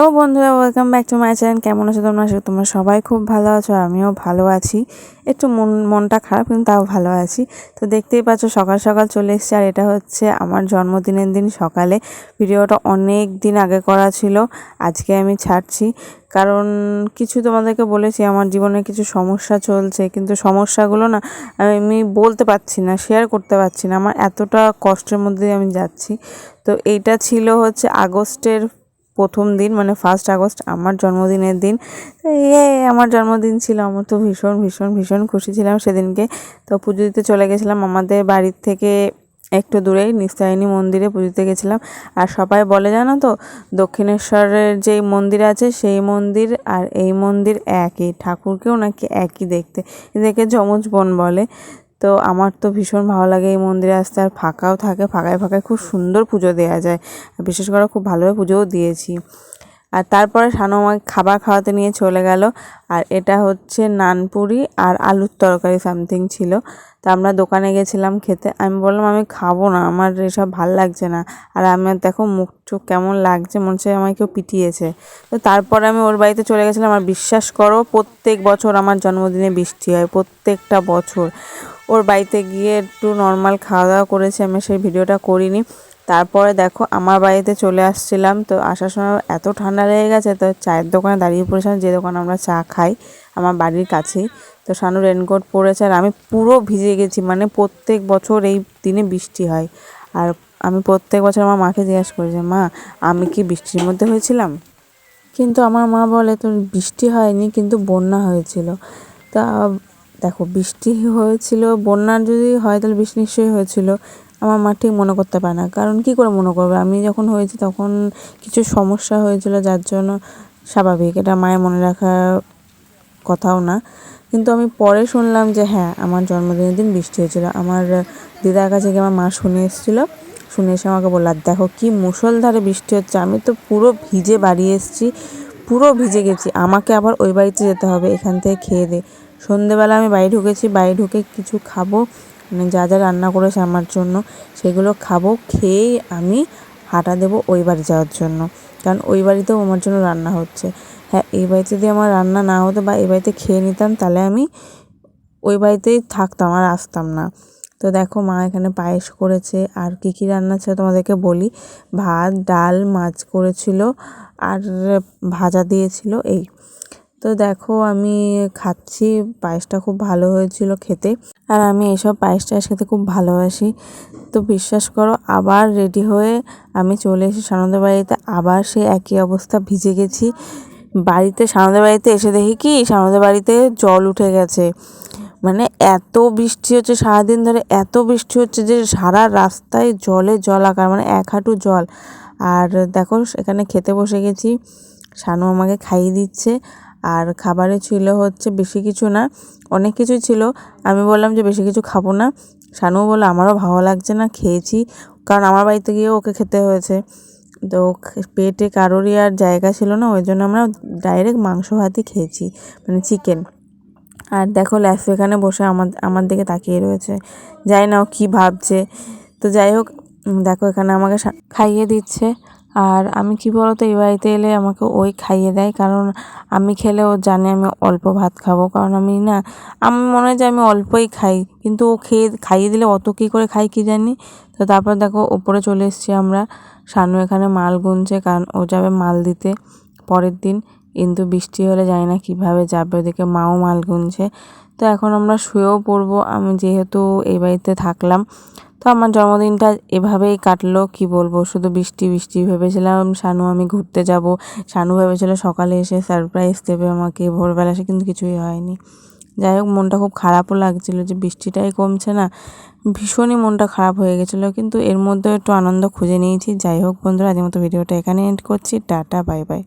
Hello বন্ধুরা welcome back to my channel কেমন আছো তোমরা? করি তোমরা সবাই খুব ভালো আছো আমিও ভালো আছি। একটু মন, মনটা খারাপ, কিন্তু তাও ভালো আছি। তো দেখতেই পাচ্ছ, সকাল সকাল চলে এসেছি আর এটা হচ্ছে আমার জন্মদিনের দিন সকালে। ভিডিওটা অনেক দিন আগে করা ছিল, আজকে আমি ছাড়ছি। কারণ কিছু তোমাদেরকে বলেছি, আমার জীবনে কিছু সমস্যা চলছে, কিন্তু সমস্যাগুলো না আমি বলতে পারছি না শেয়ার করতে পারছি না। আমার এতটা কষ্টের মধ্যে আমি যাচ্ছি। তো এইটা ছিল হচ্ছে আগস্টের প্রথম দিন মানে ফার্স্ট আগস্ট, আমার জন্মদিনের দিন। এ আমার জন্মদিন ছিল, আমার তো ভীষণ ভীষণ ভীষণ খুশি ছিলাম সেদিনকে। তো পুজো দিতে চলে গেছিলাম, আমাদের বাড়ির থেকে একটু দূরেই নিস্তারিণী মন্দিরে পুজো দিতে গেছিলাম। আর সবাই বলে, জানো তো, দক্ষিণেশ্বরের যেই মন্দির আছে, সেই মন্দির আর এই মন্দির একই, ঠাকুরকেও নাকি একই দেখতে। এদেরকে যমজ বোন বলে। তো আমার তো ভীষণ ভালো লাগে এই মন্দিরে আসতে, আর ফাঁকাও থাকে, ফাঁকায় ফাঁকায় খুব সুন্দর পুজো দেওয়া যায়। বিশেষ করে খুব ভালোভাবে পুজোও দিয়েছি। আর তারপরে শানু আমাকে খাবার খাওয়াতে নিয়ে চলে গেল। আর এটা হচ্ছে নানপুরি আর আলুর তরকারি, সামথিং ছিল। তো আমরা দোকানে গেছিলাম খেতে, আমি বললাম, আমি খাব না, আমার এসব ভালো লাগছে না। আর আমার দেখো, মুখ চোখ কেমন লাগছে, মনে হচ্ছে আমায় কেউ পিটিয়েছে। তো তারপরে আমি ওর বাড়িতে চলে গেছিলাম। আর বিশ্বাস করো, প্রত্যেক বছর আমার জন্মদিনে বৃষ্টি হয়, প্রত্যেকটা বছর। ওর বাড়িতে গিয়ে একটু নর্মাল খাওয়া দাওয়া করেছি, আমি সেই ভিডিওটা করিনি। তারপরে দেখো, আমার বাড়িতে চলে আসছিলাম, তো আসার সময় এত ঠান্ডা লেগে গেছে, তো চায়ের দোকানে দাঁড়িয়ে পড়েছিলাম, যে দোকানে আমরা চা খাই, আমার বাড়ির কাছেই। তো সানু রেনকোট পরেছে, আর আমি পুরো ভিজে গেছি মানে প্রত্যেক বছর এই দিনে বৃষ্টি হয়। আর আমি প্রত্যেক বছর আমার মাকে জিজ্ঞাসা করি যে, মা, আমি কি বৃষ্টির মধ্যে হয়েছিলাম? কিন্তু আমার মা বলে, তোর বৃষ্টি হয়নি, কিন্তু বন্যা হয়েছিল। তা দেখো বৃষ্টি হয়েছিল বন্যার যদি হয় তাহলে বৃষ্টি নিশ্চয়ই হয়েছিল। আমার মা ঠিক মনে করতে পারে না, কারণ কি করে মনে করবে? আমি যখন হয়েছি তখন কিছু সমস্যা হয়েছিল, যার জন্য স্বাভাবিক, এটা মায়ের মনে রাখার কথাও না। কিন্তু আমি পরে শুনলাম যে হ্যাঁ আমার জন্মদিনের দিন বৃষ্টি হয়েছিল। আমার দিদার কাছে গিয়ে আমার মা শুনে এসেছিল। শুনে এসে আমাকে বলল দেখো কি মুসলধারে বৃষ্টি হচ্ছে। আমি তো পুরো ভিজে বাড়ি এসেছি, পুরো ভিজে গেছি। আমাকে আবার ওই বাড়িতে যেতে হবে, এখান থেকে খেয়ে দে। সন্ধেবেলা আমি বাড়ি ঢুকেছি, বাড়ি ঢুকে কিছু খাব মানে যা যা রান্না করেছে আমার জন্য, সেগুলো খাব খেয়েই আমি হাঁটা দেবো ওই বাড়ি যাওয়ার জন্য। কারণ ওই বাড়িতেও আমার জন্য রান্না হচ্ছে। হ্যাঁ এই বাড়িতে যদি আমার রান্না না হতো বা এই বাড়িতে খেয়ে নিতাম, তাহলে আমি ওই বাড়িতেই থাকতাম আর আসতাম না। তো দেখো, মা এখানে পায়েস করেছে। আর কী কী রান্না ছিল তোমাদেরকে বলি? ভাত, ডাল, মাছ করেছিল, আর ভাজা দিয়েছিল, এই তো দেখো আমি খাচ্ছি, পায়েসটা খুব ভালো হয়েছিল খেতে। আর আমি এসব পায়েস টায়েস খেতে খুব ভালোবাসি। তো বিশ্বাস করো, আবার রেডি হয়ে আমি চলে এসে সানন্দের বাড়িতে আবার সে একই অবস্থা, ভিজে গেছি। বাড়িতে, সানন্দের বাড়িতে এসে দেখি কি, সানন্দের বাড়িতে জল উঠে গেছে। মানে এত বৃষ্টি হচ্ছে সারাদিন ধরে, এত বৃষ্টি হচ্ছে যে সারা রাস্তায় জলে জলাকার মানে এক হাঁটু জল। আর দেখো, এখানে খেতে বসে গেছি। শানু আমাকে খাইয়ে দিচ্ছে। আর খাবারে ছিল হচ্ছে বেশি কিছু না, অনেক কিছুই ছিল। আমি বললাম যে বেশি কিছু খাব না। শানুও বলল, আমারও ভালো লাগছে না, খেয়েছি। কারণ আমার বাড়িতে গিয়েও ওকে খেতে হয়েছে। তো পেটে কারোরই আর জায়গা ছিল না, ওই জন্য আমরা ডাইরেক্ট মাংস ভাতই খেয়েছি মানে চিকেন আর দেখো, ল্যাসু এখানে বসে আমার আমার দিকে তাকিয়ে রয়েছে। যাই না ও কী ভাবছে। তো যাই হোক, দেখো এখানে আমাকে খাইয়ে দিচ্ছে। আর আমি কি বলতো, এই বাড়িতে এলে আমাকে ওই খাইয়ে দেয়। কারণ আমি খেলে ও জানে আমি অল্প ভাত খাব। কারণ আমি না আমি মনে হয় যে আমি অল্পই খাই। কিন্তু ও খেয়ে, খাইয়ে দিলে অত কী করে খাই কি জানি? তো তারপর দেখো, ওপরে চলে এসেছি আমরা। শানু এখানে মাল গুনছে, কারণ ও যাবে মাল দিতে পরের দিন। কিন্তু বৃষ্টি হলে জানি না কীভাবে যাবে। ওদিকে মাও মাল গুনছে। তো এখন আমরা শুয়েও পড়ব। আমি যেহেতু এই বাড়িতে থাকলাম তো আমার জন্মদিনটা এভাবেই কাটলো, কি বলব? শুধু বৃষ্টি বৃষ্টি ভেবেছিলাম, শানু আমি ঘুরতে যাব। শানু ভেবেছিল সকালে এসে সারপ্রাইজ দেবে আমাকে, ভোরবেলা এসে কিন্তু কিছুই হয়নি। যাই হোক, মনটা খুব খারাপও লাগছিল যে বৃষ্টিটাই কমছে না। ভীষণই মনটা খারাপ হয়ে গেছিল, কিন্তু এর মধ্যে একটু আনন্দ খুঁজে নিয়েছি। যাই হোক বন্ধুরা, আজকের মতো ভিডিওটা এখানে এন্ড করছি। Tata, bye bye.